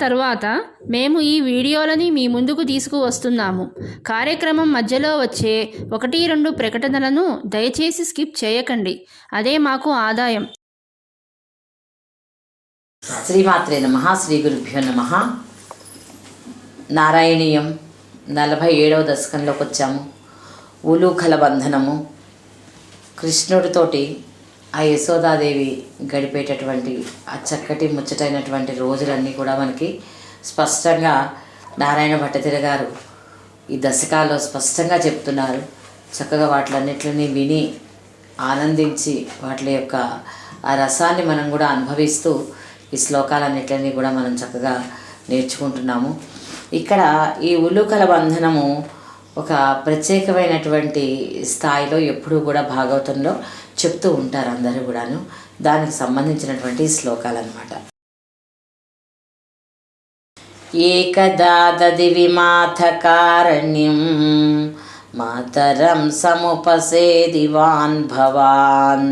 తర్వాత తరువాత మేము ఈ వీడియోలని మీ ముందుకు తీసుకువస్తున్నాము. కార్యక్రమం మధ్యలో వచ్చే ఒకటి రెండు ప్రకటనలను దయచేసి స్కిప్ చేయకండి. అదే మాకు ఆదాయం. శ్రీమాత్రే నమ. శ్రీ గురుభ్యో నమ. నారాయణీయం నలభై ఏడవ దశకంలోకి వచ్చాము ఉలూఖల బంధనము. కృష్ణుడితోటి ఆ యశోదాదేవి గడిపేటటువంటి ఆ చక్కటి ముచ్చటైనటువంటి రోజులన్నీ కూడా మనకి స్పష్టంగా నారాయణ భట్టతిర గారు ఈ దశకాల్లో స్పష్టంగా చెప్తున్నారు. చక్కగా వాటిలన్నిటిని విని ఆనందించి వాటి యొక్క ఆ రసాన్ని మనం కూడా అనుభవిస్తూ ఈ శ్లోకాలన్నిటిని కూడా మనం చక్కగా నేర్చుకుంటున్నాము. ఇక్కడ ఈ ఉల్లుకల బంధనము ఒక ప్రత్యేకమైనటువంటి స్థాయిలో ఎప్పుడూ కూడా భాగవతంలో చెప్తూ ఉంటారు అందరూ కూడాను. దానికి సంబంధించినటువంటి శ్లోకాలు అనమాట ఏకదాదది విమాథకారణ్యం మాతరం సముపసేదివాన్ భవాన్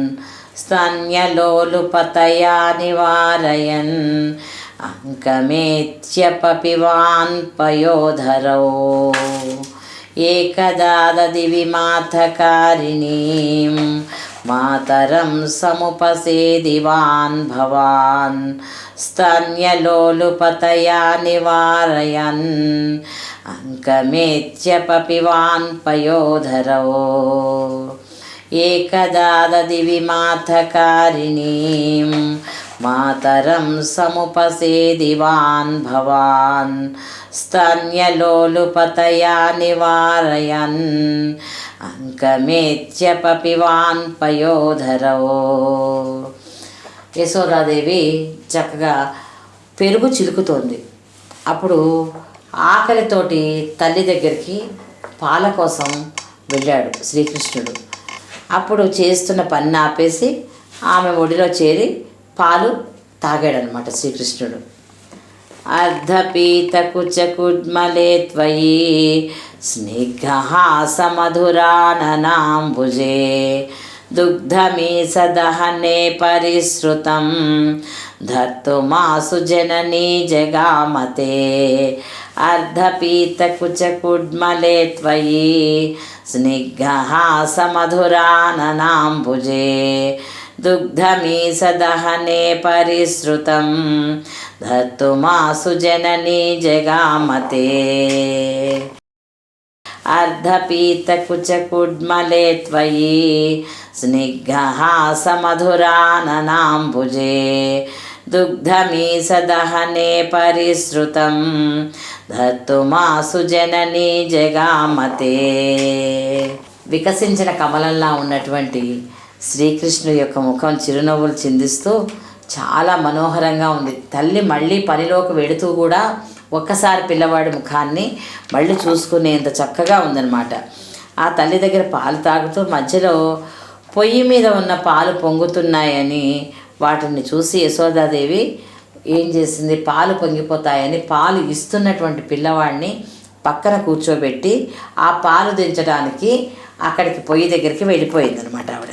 స్తన్యలోలుపతయా నివారయన్ అంకమేత్యపపివాన్ పయోధరౌ. ఏకదాదది విమాథకారిణీం మాతరం సముపసేదివాన్ భవాన్. స్తన్యలోలుపతయా నివారయన్. అంకమేత్యపపివాన్ పయోధరో. ఏకదాదది విమాథకారిణీం మాతరం సముపసేదివాన్ భవాన్. స్తన్యలోలుపతయా నివారయన్. అంకమేత్యపపివాన్ పయోధరో. యశోదాదేవి చక్కగా పెరుగు చిలుకుతోంది. అప్పుడు ఆకలితోటి తల్లి దగ్గరికి పాల కోసం వెళ్ళాడు శ్రీకృష్ణుడు. అప్పుడు చేస్తున్న పని ఆపేసి ఆమె ఒడిలో చేరి పాలు తాగాడనమాట శ్రీకృష్ణుడు. अर्धपीतकुचकुड्मले त्वयि स्निग्धहासमधुराननाम्बुजे दुग्धमे सदहने परिसृतं धर्तुमासु जननी जगामते। अर्धपीतकुचकुड्मले त्वयि स्निग्धहासमधुराननाम्बुजे दुग्धमी परिसृतं ధర్తుమాసు జననీ జగామతే అర్ధపీతకుచకుడ్మలే త్వయి స్నిగ్ధహాసమధురాననాంబుజే దుగ్ధమీసదహనే పరిశ్రుతం ధర్తుమాసు జననీ జగామతే వికసించిన కమలంలా ఉన్నటువంటి శ్రీకృష్ణు యొక్క ముఖం చిరునవ్వులు చిందిస్తూ చాలా మనోహరంగా ఉంది. తల్లి మళ్ళీ పనిలోకి వెడుతూ కూడా ఒక్కసారి పిల్లవాడి ముఖాన్ని మళ్ళీ చూసుకునేంత చక్కగా ఉందన్నమాట. ఆ తల్లి దగ్గర పాలు తాగుతూ మధ్యలో పొయ్యి మీద ఉన్న పాలు పొంగుతున్నాయని వాటిని చూసి యశోదాదేవి ఏం చేసింది? పాలు పొంగిపోతాయని పాలు ఇస్తున్నటువంటి పిల్లవాడిని పక్కన కూర్చోబెట్టి ఆ పాలు దించడానికి అక్కడికి పొయ్యి దగ్గరికి వెళ్ళిపోయింది అనమాట ఆవిడ.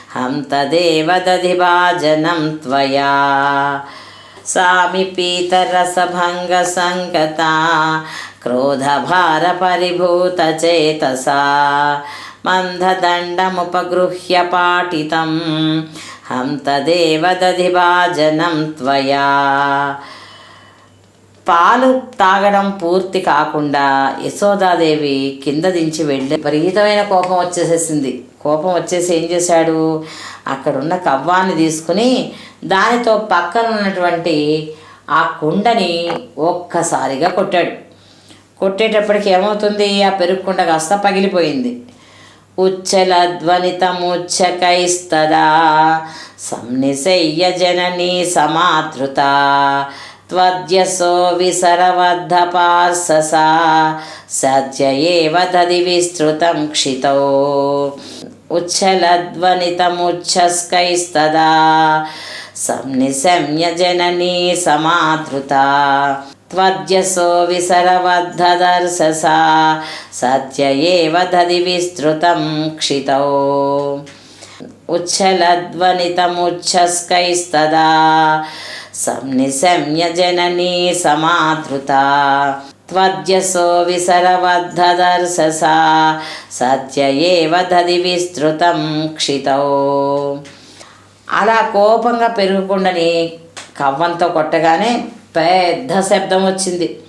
हम तदेव दधिभाजनं त्वया। सामिपीतरसभङ्गसङ्गता क्रोधभारपरिभूतचेतसा मन्ददण्डमुपगृह्य पाटितं। हं तदेव दधिभाजनं त्वया। పాలు తాగడం పూర్తి కాకుండా యశోదాదేవి కింద దించి వెళ్ళి విపరీతమైన కోపం వచ్చేసేసింది. కోపం వచ్చేసి ఏం చేశాడు? అక్కడున్న కవ్వాన్ని తీసుకుని దానితో పక్కన ఉన్నటువంటి ఆ కుండని ఒక్కసారిగా కొట్టాడు. కొట్టేటప్పటికి ఏమవుతుంది? ఆ పెరుగుకుండ కాస్త పగిలిపోయింది. ఉచ్చల ధ్వనితముచ్చకైస్తదా సంనిశయ్య జననీ సమాతృత त्वद्यसो विसरवद्धपार्ससा सद्य एव दधि विस्तृतं क्षितौ उच्छलध्वनितमुच्छस्कैस्तदा संनिशम्य जननी समाधृता त्वद्यसो विसरवद्धदर्शसा सद्य एव दधि विस्तृतं क्षितौ उच्छलध्वनितमुच्छस्कैस्तदा నిశమ్య జననీ సమాదృత త్వజసో విసరవద్ధదర్శసా. సత్య ఏవ దది విస్తృతం క్షిత. అలా కోపంగా పెరుగుకుండని కవ్వంతో కొట్టగానే పెద్ద శబ్దం వచ్చింది.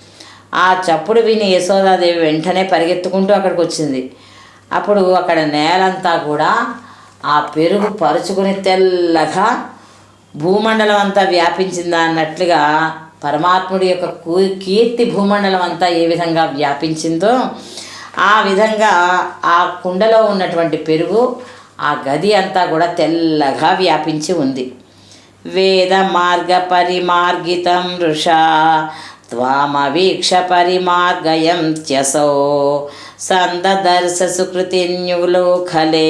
ఆ చప్పుడు విని యశోదాదేవి వెంటనే పరిగెత్తుకుంటూ అక్కడికి వచ్చింది. అప్పుడు అక్కడ నేలంతా కూడా ఆ పెరుగు పరుచుకుని తెల్లగా భూమండలం అంతా వ్యాపించిందా అన్నట్లుగా పరమాత్ముడి యొక్క కూ- కీర్తి భూమండలం అంతా ఏ విధంగా వ్యాపించిందో ఆ విధంగా ఆ కుండలో ఉన్నటువంటి పెరుగు ఆ గది అంతా కూడా తెల్లగా వ్యాపించి ఉంది. వేద మార్గ పరిమార్గితం వృషా త్వామవీక్ష పరిమార్గయం త్యసౌ సందదర్శ సుకృతిన్యులోఖలే ఖలే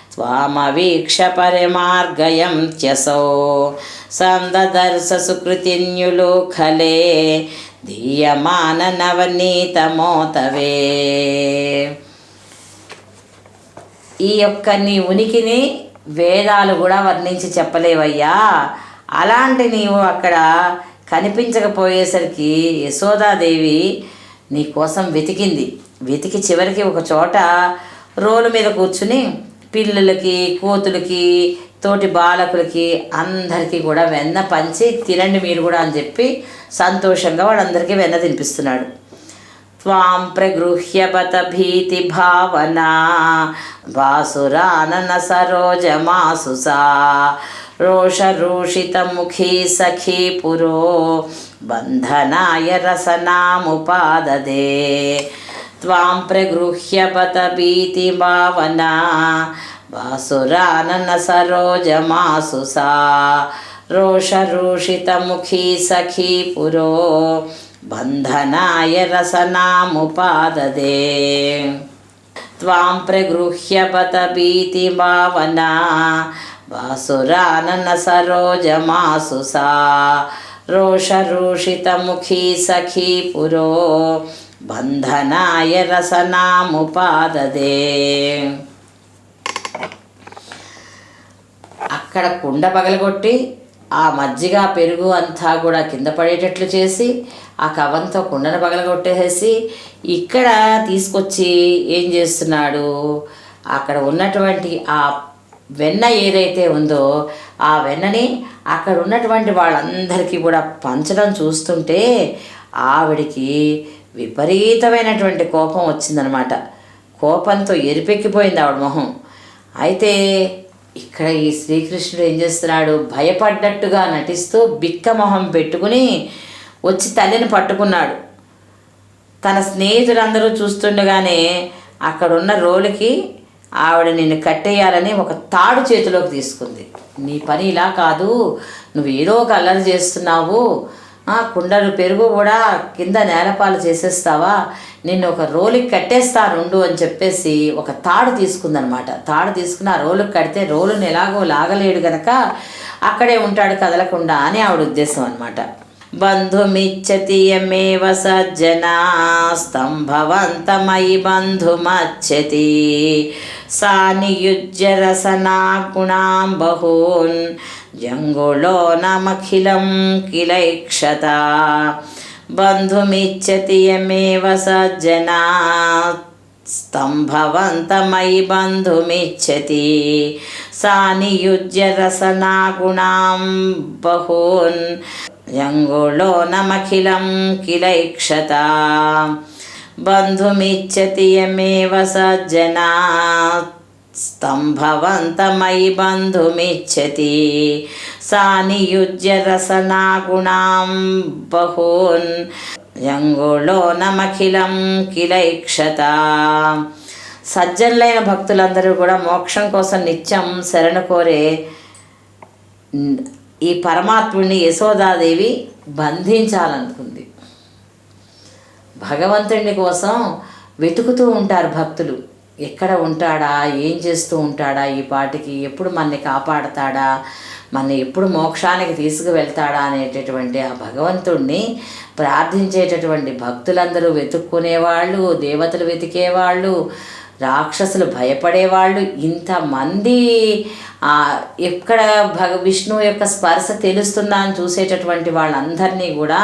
త్వామవీక్ష పరిమార్గయం త్యసౌ. సందదర్శ సుకృతిన్యులు ఖలే. దీయమాన నవనీతమోతవే ఈ యొక్క నీ ఉనికిని వేదాలు కూడా వర్ణించి చెప్పలేవయ్యా. అలాంటి నీవు అక్కడ కనిపించకపోయేసరికి యశోదాదేవి నీ కోసం వెతికింది. వెతికి చివరికి ఒక చోట రోలు మీద కూర్చుని పిల్లలకి కోతులకి తోటి బాలకులకి అందరికీ కూడా వెన్న పంచి తినండి మీరు కూడా అని చెప్పి సంతోషంగా వాళ్ళందరికీ వెన్న తినిపిస్తున్నాడు. త్వాం ప్రగృహ్యపత భీతి భావన వాసురానన రూషిత ముఖి సఖీ పురో బంధనాయ రసనాముపాదే त्वां प्रगृह्य बत भीतिभावना वासुरानन सरोजमासु सा रोषरूषितमुखी सखी पुरो बन्धनाय रसनामुपाददे त्वां प्रगृह्य बत भीतिभावना वासुरानन सरोजमासु सा रोषरूषितमुखी सखी पुरो బంధనాయ రసనాముపాదే అక్కడ కుండ పగలగొట్టి ఆ మజ్జిగ పెరుగు అంతా కూడా కింద పడేటట్లు చేసి ఆ కవంతో కుండను పగలగొట్టేసి ఇక్కడ తీసుకొచ్చి ఏం చేస్తున్నాడు? అక్కడ ఉన్నటువంటి ఆ వెన్న ఏదైతే ఉందో ఆ వెన్నని అక్కడ ఉన్నటువంటి వాళ్ళందరికీ కూడా పంచడం చూస్తుంటే ఆవిడికి విపరీతమైనటువంటి కోపం వచ్చిందనమాట. కోపంతో ఎరిపెక్కిపోయింది ఆవిడ మొహం. అయితే ఇక్కడ ఈ శ్రీకృష్ణుడు ఏం చేస్తున్నాడు? భయపడ్డట్టుగా నటిస్తూ బిక్క మొహం పెట్టుకుని వచ్చి తల్లిని పట్టుకున్నాడు. తన స్నేహితులందరూ చూస్తుండగానే అక్కడున్న రోలుకి ఆవిడ నిన్ను కట్టేయాలని ఒక తాడు చేతిలోకి తీసుకుంది. నీ పని ఇలా కాదు. నువ్వు ఏదో ఒక అల్లరి చేస్తున్నావు. కుండలు పెరుగు కూడా కింద నేలపాలు చేసేస్తావా? నిన్ను ఒక రోలుకి కట్టేస్తానుండు అని చెప్పేసి ఒక తాడు తీసుకుందనమాట. తాడు తీసుకుని ఆ రోలుకి కడితే రోలుని ఎలాగో లాగలేడు గనక అక్కడే ఉంటాడు కదలకుండా అని ఆవిడ ఉద్దేశం అనమాట బంధుమిచ్చతి యమేవ సజ్జనా స్తంభవంతమై బంధుమచ్చతి. సా నియుజ్య రసనా గుణాం బహూన్ జంగుళో నమఖిలం కిలైక్షత బంధుమిచ్చతి యమేవ సజ్జనా స్తంభవంతమయి బంధుమిచ్చతి సా నియుజ్య రసనా బంధుమిచ్చతి యమేవ సజ్జనా స్తంభవంతమయి బంధుమిచ్చతి సా నియుజ్య రసనా గుణాం బహూన్ యంగుళోనమఖిలం కిలైక్షత. సజ్జనులైన భక్తులందరూ కూడా మోక్షం కోసం నిత్యం శరణు కోరే ఈ పరమాత్ముడిని యశోదాదేవి బంధించాలనుకుంది. భగవంతుడిని కోసం వెతుకుతూ ఉంటారు భక్తులు. ఎక్కడ ఉంటాడా? ఏం చేస్తూ ఉంటాడా? ఈ పాటికి ఎప్పుడు మనని కాపాడతాడా? మన ఎప్పుడు మోక్షానికి తీసుకువెళ్తాడా అనేటటువంటి ఆ భగవంతుణ్ణి ప్రార్థించేటటువంటి భక్తులందరూ వెతుక్కునేవాళ్ళు దేవతలు వెతికేవాళ్ళు రాక్షసులు భయపడేవాళ్ళు ఇంతమంది ఎక్కడ భగ విష్ణువు యొక్క స్పర్శ తెలుస్తుందా అని చూసేటటువంటి వాళ్ళందరినీ కూడా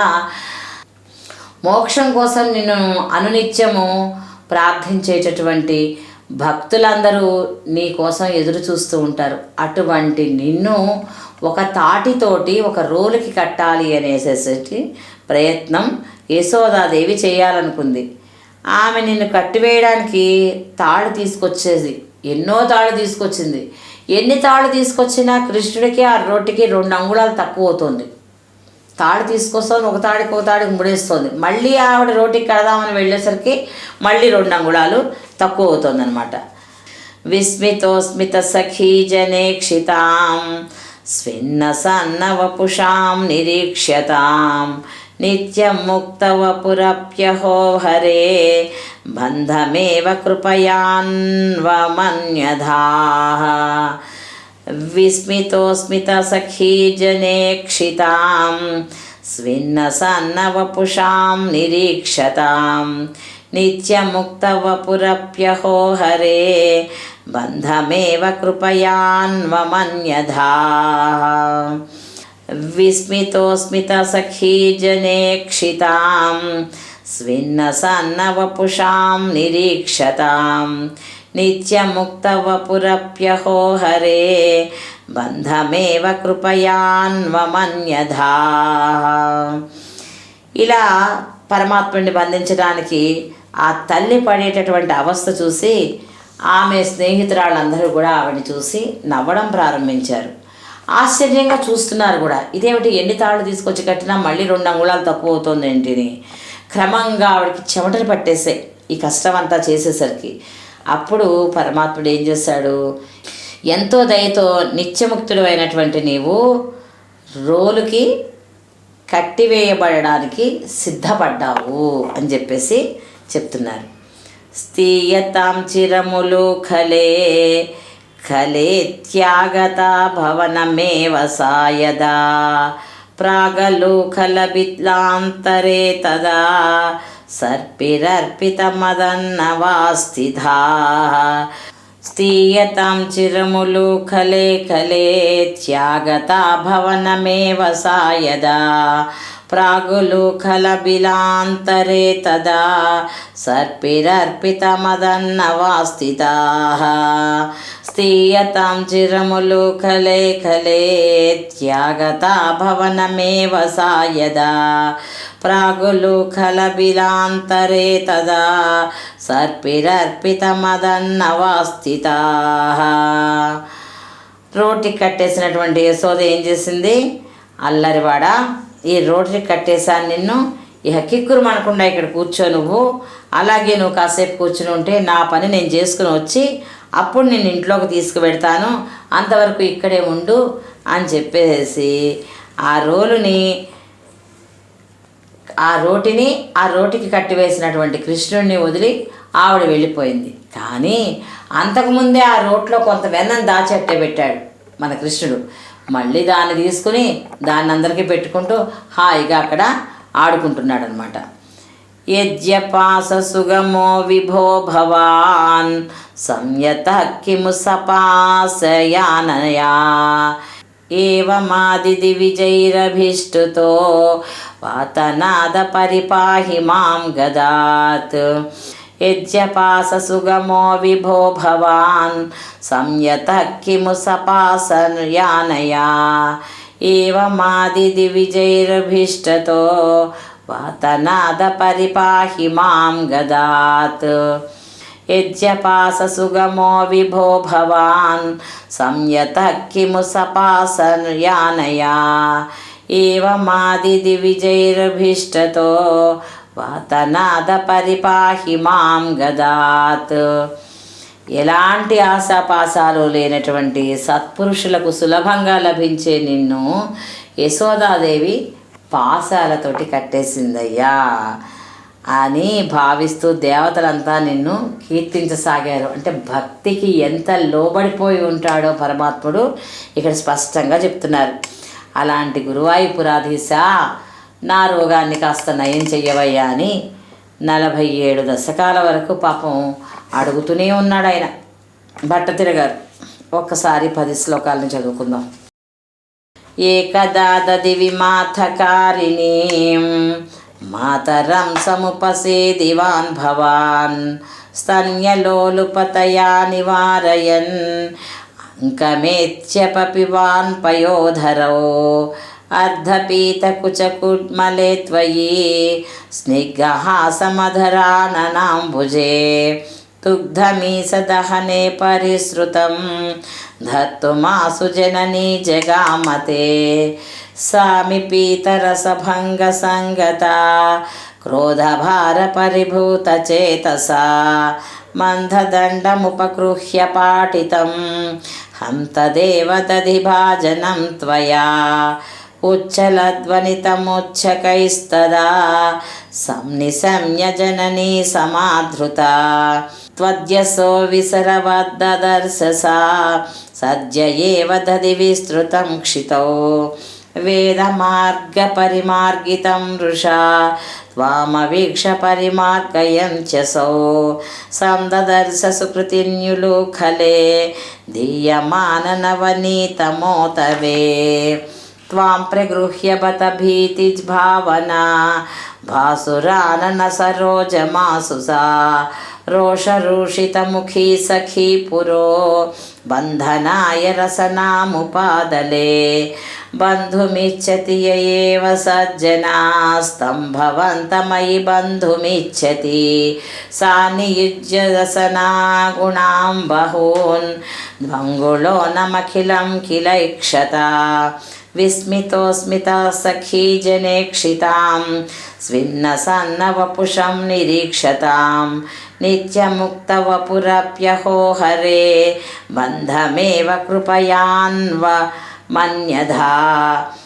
మోక్షం కోసం నిన్ను అనునిత్యము ప్రార్థించేటటువంటి భక్తులందరూ నీ కోసం ఎదురు చూస్తూ ఉంటారు. అటువంటి నిన్ను ఒక తాటితోటి ఒక రోలుకి కట్టాలి అనేసేసి ప్రయత్నం యశోదాదేవి చేయాలనుకుంది. ఆమె నిన్ను కట్టివేయడానికి తాడు తీసుకొచ్చేది. ఎన్నో తాడు తీసుకొచ్చింది. ఎన్ని తాళ్ళు తీసుకొచ్చినా కృష్ణుడికి ఆ రోడ్డుకి రెండు అంగుళాలు తక్కువ అవుతుంది తాడు తీసుకొస్తుంది ఒక తాడికి ఒక తాడికి ముడేస్తుంది. మళ్ళీ ఆవిడ రోటికి కడదామని వెళ్ళేసరికి మళ్ళీ రెండు అంగుళాలు తక్కువ అవుతుంది అనమాట విస్మితోస్మిత సఖీ జనేక్షితాం స్విన్న సన్న వపుషాం నిరీక్ష్యతాం నిత్యం ముక్త వపురప్యహో హరే బంధమేవ కృపయాన్వమన్యధా. విస్మితోస్మితసఖీ జనేక్షితాం స్విన్నసన్నవపుషాం నిరీక్షతాం నిత్యముక్తవపురప్యహో హరే బంధమేవ కృపయాన్వమన్యధా విస్మితోస్మితసఖీ జనేక్షితాం నిత్యముక్త నిరీక్షతాం హరే బంధమేవ కృపయాన్వమన్యధా ఇలా పరమాత్ముడిని బంధించడానికి ఆ తల్లి పడేటటువంటి అవస్థ చూసి ఆమె స్నేహితురాళ్ళందరూ కూడా ఆవిడని చూసి నవ్వడం ప్రారంభించారు. ఆశ్చర్యంగా చూస్తున్నారు కూడా. ఇదేమిటి? ఎన్ని తాళ్ళు తీసుకొచ్చి కట్టినా మళ్ళీ రెండు అంగుళాలు తక్కువ అవుతుంది ఏంటిని క్రమంగా ఆవిడకి చెమటలు పట్టేసాయి. ఈ కష్టం అంతా చేసేసరికి అప్పుడు పరమాత్ముడు ఏం చేశాడు ఎంతో దయతో నిత్యముక్తుడు అయినటువంటి నీవు రోలుకి కట్టివేయబడడానికి సిద్ధపడ్డావు అని చెప్పేసి చెప్తున్నారు. స్థీయతాం చిరములు ఖలే ఖలే త్యాగత భవనమేవ సాయదా. ప్రాగలు ఖలబిత్లాంతరే తదా. సర్పిరర్పితమదన్నవాస్థిధా స్థీయతాం చిరములు ఖలే ఖలే త్యాగతా భవనమేవ సాయదా ప్రాగులు ఖలబిలాంతరే తదా సర్పిరర్పితమదన్నవాస్థితా స్థీయతాం చిరములు ఖలే ఖలే త్యాగతా భవనమేవ సాయదా ప్రాగులు ఖలబిలాంతరే తదా సర్పిరర్పితమదన్నవాస్థితా రోటి కట్టేసినటువంటి యశోద ఏం చేసింది? అల్లరివాడ ఈ రోటి కట్టేశాను నిన్ను ఇక కిక్కురు మనకుండా ఇక్కడ కూర్చో నువ్వు అలాగే నువ్వు కాసేపు కూర్చుని ఉంటే నా పని నేను చేసుకుని వచ్చి అప్పుడు నేను ఇంట్లోకి తీసుకువెడతాను అంతవరకు ఇక్కడే ఉండు అని చెప్పేసి ఆ రోలుని ఆ రోటిని ఆ రోటికి కట్టివేసినటువంటి కృష్ణుడిని వదిలి ఆవిడ వెళ్ళిపోయింది. కానీ అంతకుముందే ఆ రోట్లో కొంత వెన్నం దాచెట్టే పెట్టాడు మన కృష్ణుడు. మళ్ళీ దాన్ని తీసుకుని దాన్ని అందరికీ పెట్టుకుంటూ హాయిగా అక్కడ ఆడుకుంటున్నాడు అనమాట యజ్ఞపాస సుగమో విభో భవాన్ సంయత కిము సపాసయానయా. ఏవమాదిది విజైరభిష్టుతో వాతనాద పరిపాహి మాం గదాత్. యజ్యపాససుగమో విభో భవాన్. సంయత కిము సపాసయానయా. ఏవమాదిది విజైరభీష్టతో వాతనాద పరిపాహి మాం గదాత్. యజ్ఞపాససుగమో విభో భవాన్. సంయత కిము సపాసయానయా. ఏవమాదిది విజైరభీష్టతో వాతనాద పరిపాహి మాం గదాత్ ఎలాంటి ఆశాపాసాలు లేనటువంటి సత్పురుషులకు సులభంగా లభించే నిన్ను యశోదాదేవి పాసాలతోటి కట్టేసిందయ్యా అని భావిస్తూ దేవతలంతా నిన్ను కీర్తించసాగారు. అంటే భక్తికి ఎంత లోబడిపోయి ఉంటాడో పరమాత్ముడు ఇక్కడ స్పష్టంగా చెప్తున్నారు. అలాంటి గురువాయూపురాధీశ నా రోగాన్ని కాస్త నయం చెయ్యవయ్యా అని నలభై ఏడు దశకాల వరకు పాపం అడుగుతూనే ఉన్నాడు ఆయన. బట్ట తిరగారు ఒక్కసారి పది శ్లోకాలను చదువుకుందాం. ఏకదా దది విమాథకారిణీం మాతరం సముపసేదివాన్ భవాన్ స్తన్యలోలుపతయా నివారయన్ అంకమేత్యపపివాన్ పయోధరో. అర్ధపీతకుచకుడ్మలే త్వయి స్నిగ్ధహాసమధరాననాంబుజే దుగ్ధమీసదహనే పరిసృతం ధత్తుమాసు జననీ జగామతే. సామి పీతరసభంగసంగత క్రోధభారపరిభూతచేతసా. మందదండముపగృహ్య हन्तदेवदधिभाजनं त्वया उच्चलध्वनितमुच्छकैस्तदा संनिशम्य जननी समाधृता त्वद्यसो विसरवद्ददर्शसा सद्य एव दधि विस्तृतं क्षितौ वेदमार्गपरिमार्गितं वृषा त्वामवीक्ष परिमार्गयं च सौ सन्ददर्श सुकृतिन्युलूखले दीयमाननवनीतमोतवे त्वां प्रगृह्य बत भीतिभावना भासुरानन सरोजमासु सा రోషరూషితముఖీ సఖీ పురో బంధనాయ రసనాముపాదలే. బంధుమిచ్చతి ఏవ సజ్జనాస్తంభవంతమయి బంధుమిచ్చతి. సా నియుజ్యదసనా గుణాం బహూన్ భంగులో నమఖిలం కిలైక్షత. किलैक्षता विस्मितोस्मिता सखी जनेक्षितां स्विन्नसन्नवपुषं निरीक्षतां नित्यमुक्तवपुरप्यहो हरे बन्धमेव कृपयान्व मन्यधा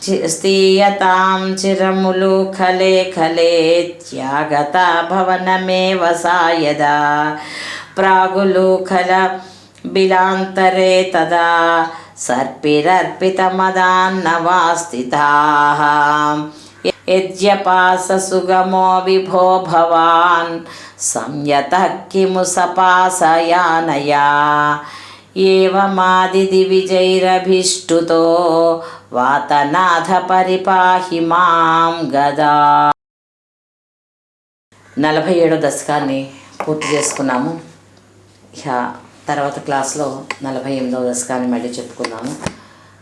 चि- स्तीयतां चिरमुलुखले खले त्यागता भवनमेव सा यदा प्रागुलूखल बिलान्तरे तदा सर्पिरर्पितमदान्नवास्थिताः यद्यपाससुगमो विभो भवान् संयतः किमु सपासयानया एवमादिदिविजैरभीष्टुतो वातनाथ परिपाहि మాం గదా నలభై ఏడో దశకాన్ని పూర్తి చేసుకున్నాము ఇక తర్వాత క్లాస్లో నలభై ఎనిమిదవ దశకాన్ని మళ్ళీ చెప్పుకున్నాము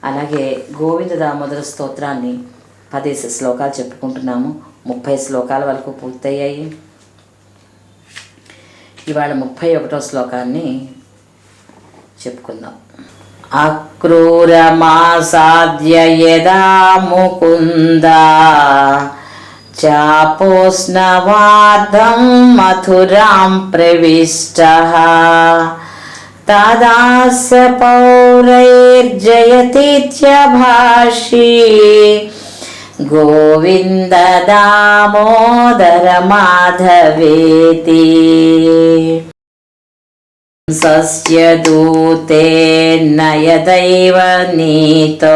అలాగే గోవింద దామోదర స్తోత్రాన్ని పదేసి శ్లోకాలు చెప్పుకుంటున్నాము. ముప్పై శ్లోకాల వరకు పూర్తయ్యాయి. ఇవాళ ముప్పై ఒకటో శ్లోకాన్ని చెప్పుకుందాం. అక్రూరమాసాద్య యదా ముకుంద చాపోస్నవార్ధం మథురాం ప్రవిష్ట तादास पौरैर्जयतीत्यभाषी गोविन्द दामोदर माधवेति सस्य दूते नयदैव नीतो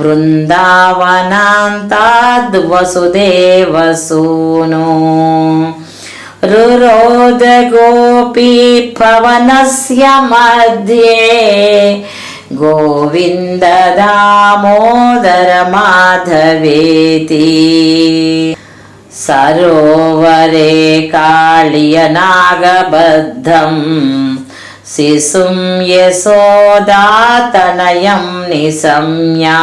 बृन्दावनान्ताद्वसुदेवसूनो रुरोदगोपी भवनस्य मध्ये गोविन्द दामोदर माधवेति सरोवरे काळियनागबद्धं शिशुं यशोदातनयं निशम्या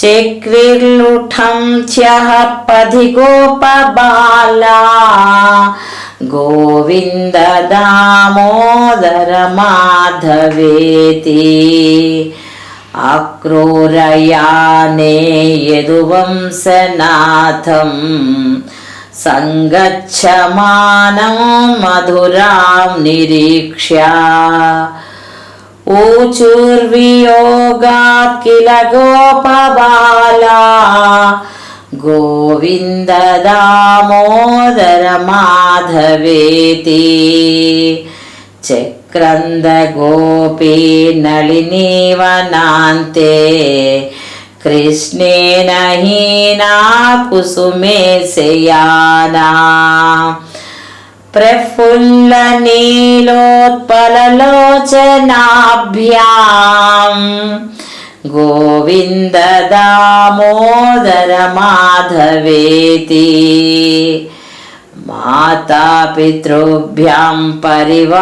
चक्रिर्लुठं च्यः पथि गोपबाला गोविन्द दामोदर माधवेति अक्रूरयाने यदुवंसनाथं सङ्गच्छमानं मधुरां निरीक्ष्य ऊचुर्वियोगात् किल गोपबाला गोविन्द दामोदर माधवेति चक्रन्दगोपी नलिनीवनान्ते कृष्णेन हीना कुसुमे शयाना प्रफुल्लनीलोत्पललोचनाभ्याम् गोविन्द दामोदर माधवेति मातापितृभ्यां परिवार्यमाणा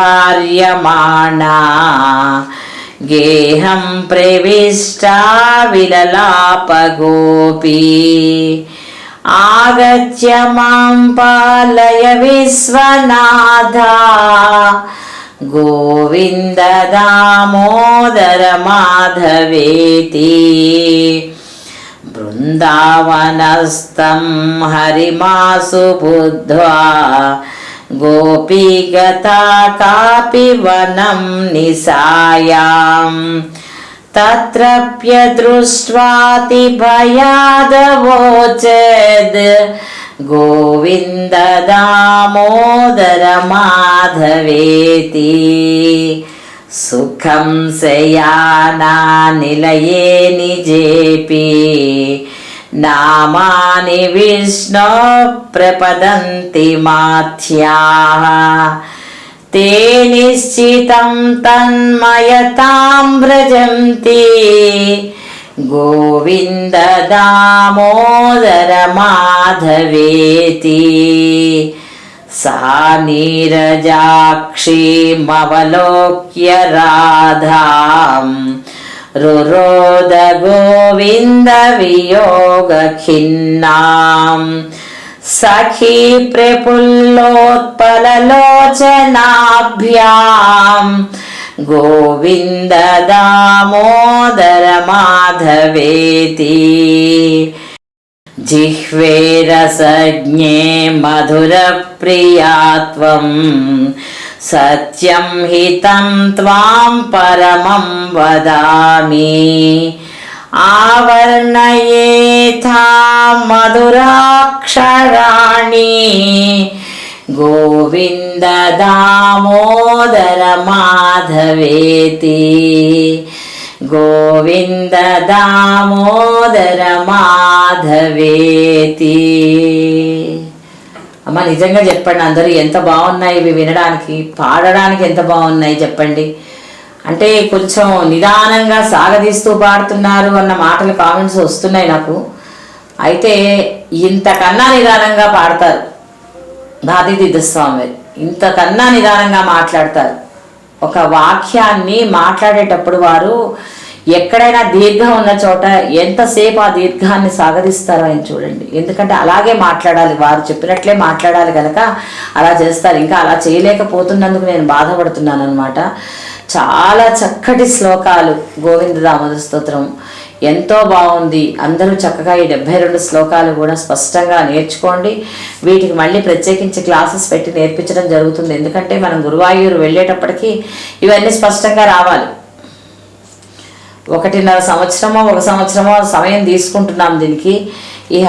गेहं प्रविष्टा विललापगोपी आगत्य मां पालय विश्वनाथा गोविन्द दामोदर माधवेति बृन्दावनस्तं हरिमासु बुद्ध्वा गोपीगता कापि वनं निसायाम् तत्रप्यदृष्ट्वातिभयादवोचद् गोविन्द दामोदर माधवेति सुखं शयानानिलये निजेपि नामानि विष्णो प्रपदन्ति माथ्याः ते निश्चितं तन्मयतां व्रजन्ति गोविन्द दामोदर माधवेति सा नीरजाक्षीमवलोक्य राधाम् रुरोद गोविन्द సఖీ ప్రఫుల్లోత్పలలోచనాభ్యాం. గోవింద దామోదర మాధవేతి. జిహ్వే రసజ్ఞే మధుర ప్రియాత్వం సత్యం హితం త్వాం పరమం వదామి. ఆవర్ణయేథా మధురాక్షరాణి. గోవింద దామోదర మాధవేతి. గోవింద దామోదర మాధవేతి. అమ్మ నిజంగా చెప్పండి అందరూ ఎంత బాగున్నాయి ఇవి వినడానికి పాడడానికి ఎంత బాగున్నాయి చెప్పండి. అంటే కొంచెం నిదానంగా సాగదీస్తూ పాడుతున్నారు అన్న మాటలు కామెంట్స్ వస్తున్నాయి నాకు. అయితే ఇంతకన్నా నిదానంగా పాడతారు దాదిదిద్ద స్వామి ఇంతకన్నా నిదానంగా మాట్లాడతారు. ఒక వాక్యాన్ని మాట్లాడేటప్పుడు వారు ఎక్కడైనా దీర్ఘం ఉన్న చోట ఎంతసేపు ఆ దీర్ఘాన్ని సాగదీస్తారో అని చూడండి. ఎందుకంటే అలాగే మాట్లాడాలి వారు చెప్పినట్లే మాట్లాడాలి కనుక అలా చేస్తారు. ఇంకా అలా చేయలేకపోతున్నందుకు నేను బాధపడుతున్నాను అనమాట చాలా చక్కటి శ్లోకాలు. గోవింద దామోదర స్తోత్రం. ఎంతో బాగుంది. అందరూ చక్కగా ఈ డెబ్బై రెండు శ్లోకాలు కూడా స్పష్టంగా నేర్చుకోండి. వీటికి మళ్ళీ ప్రత్యేకించి క్లాసెస్ పెట్టి నేర్పించడం జరుగుతుంది. ఎందుకంటే మనం గురువాయూరు వెళ్ళేటప్పటికి ఇవన్నీ స్పష్టంగా రావాలి. ఒకటిన్నర సంవత్సరమో ఒక సంవత్సరమో సమయం తీసుకుంటున్నాం దీనికి. ఇక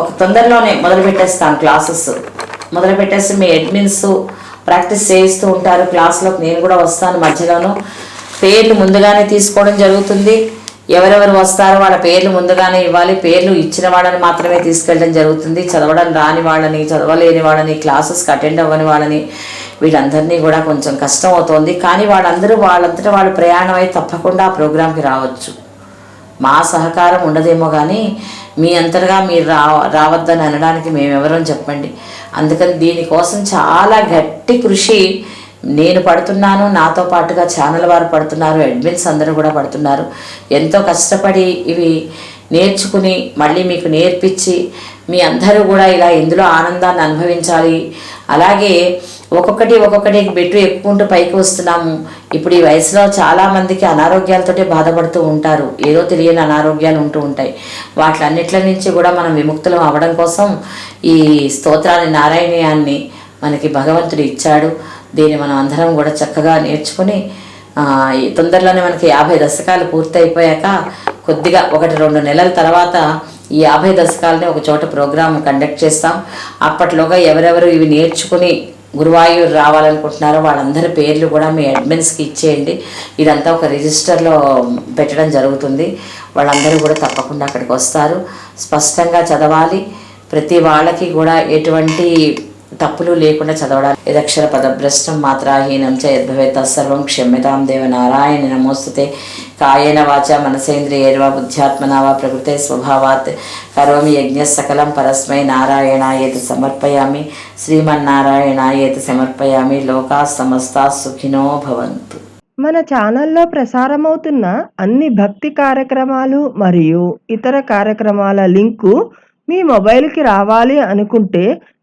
ఒక తొందరలోనే మొదలు పెట్టేస్తాం క్లాసెస్. మొదలు పెట్టేసి మీ అడ్మిన్స్ ప్రాక్టీస్ చేయిస్తూ ఉంటారు. క్లాస్లోకి నేను కూడా వస్తాను మధ్యలోనూ. పేర్లు ముందుగానే తీసుకోవడం జరుగుతుంది. ఎవరెవరు వస్తారో వాళ్ళ పేర్లు ముందుగానే ఇవ్వాలి. పేర్లు ఇచ్చిన వాళ్ళని మాత్రమే తీసుకెళ్ళడం జరుగుతుంది. చదవడం రాని వాళ్ళని చదవలేని వాళ్ళని క్లాసెస్కి అటెండ్ అవ్వని వాళ్ళని వీళ్ళందరినీ కూడా కొంచెం కష్టం అవుతోంది. కానీ వాళ్ళందరూ వాళ్ళంతటా వాళ్ళు ప్రయాణం అయి తప్పకుండా ఆ ప్రోగ్రాంకి రావచ్చు. మా సహకారం ఉండదేమో కానీ మీ అంతరగా మీరు రా రావద్దని అనడానికి మేమెవరం చెప్పండి. అందుకని దీనికోసం చాలా గట్టి కృషి. నేను పడుతున్నాను నాతో పాటుగా ఛానల్ వారు పడుతున్నారు అడ్మిన్స్ అందరూ కూడా పడుతున్నారు. ఎంతో కష్టపడి ఇవి నేర్చుకుని మళ్ళీ మీకు నేర్పించి మీ అందరూ కూడా ఇలా ఇందులో ఆనందాన్ని అనుభవించాలి. అలాగే ఒక్కొక్కటి ఒక్కొక్కటి బెట్టు ఎక్కుంటూ పైకి వస్తున్నాము. ఇప్పుడు ఈ వయసులో చాలామందికి అనారోగ్యాలతోటే బాధపడుతూ ఉంటారు. ఏదో తెలియని అనారోగ్యాలు ఉంటూ ఉంటాయి. వాటిలన్నిట్ల నుంచి కూడా మనం విముక్తులం అవ్వడం కోసం ఈ స్తోత్రాన్ని నారాయణీయాన్ని మనకి భగవంతుడు ఇచ్చాడు. దీన్ని మనం అందరం కూడా చక్కగా నేర్చుకుని తొందరలోనే మనకి యాభై దశకాలు పూర్తయిపోయాక కొద్దిగా ఒకటి రెండు నెలల తర్వాత ఈ యాభై దశకాలని ఒక చోట ప్రోగ్రామ్ కండక్ట్ చేస్తాం. అప్పట్లోగా ఎవరెవరు ఇవి నేర్చుకుని గురువాయూరు రావాలనుకుంటున్నారో వాళ్ళందరి పేర్లు కూడా మీ అడ్మిన్స్కి ఇచ్చేయండి. ఇదంతా ఒక రిజిస్టర్లో పెట్టడం జరుగుతుంది. వాళ్ళందరూ కూడా తప్పకుండా అక్కడికి వస్తారు. స్పష్టంగా చదవాలి. ప్రతి వాళ్ళకి కూడా ఎటువంటి తప్పులు లేకుండా చదవడానికి యదక్షర పదభ్రష్టం మాత్రాహీనం చ యద్భవేత సర్వం క్షమ్యతాం దేవ నారాయణ నమోస్తుతే. కాయేన వాచ మనసేంద్రియర్వా బుద్ధ్యాత్మనా వా ప్రకృతే స్వభావాత్. కరోమి యజ్ఞ సకలం పరస్మై నారాయణాయేతి సమర్పయామి. శ్రీమన్నారాయణాయేతి సమర్పయామి. లోకా సమస్తా సుఖినో భవంతు. మన ఛానల్లో ప్రసారమవుతున్న అన్ని భక్తి కార్యక్రమాలు మరియు ఇతర కార్యక్రమాల లింకు మీ మొబైల్కి రావాలి అనుకుంటే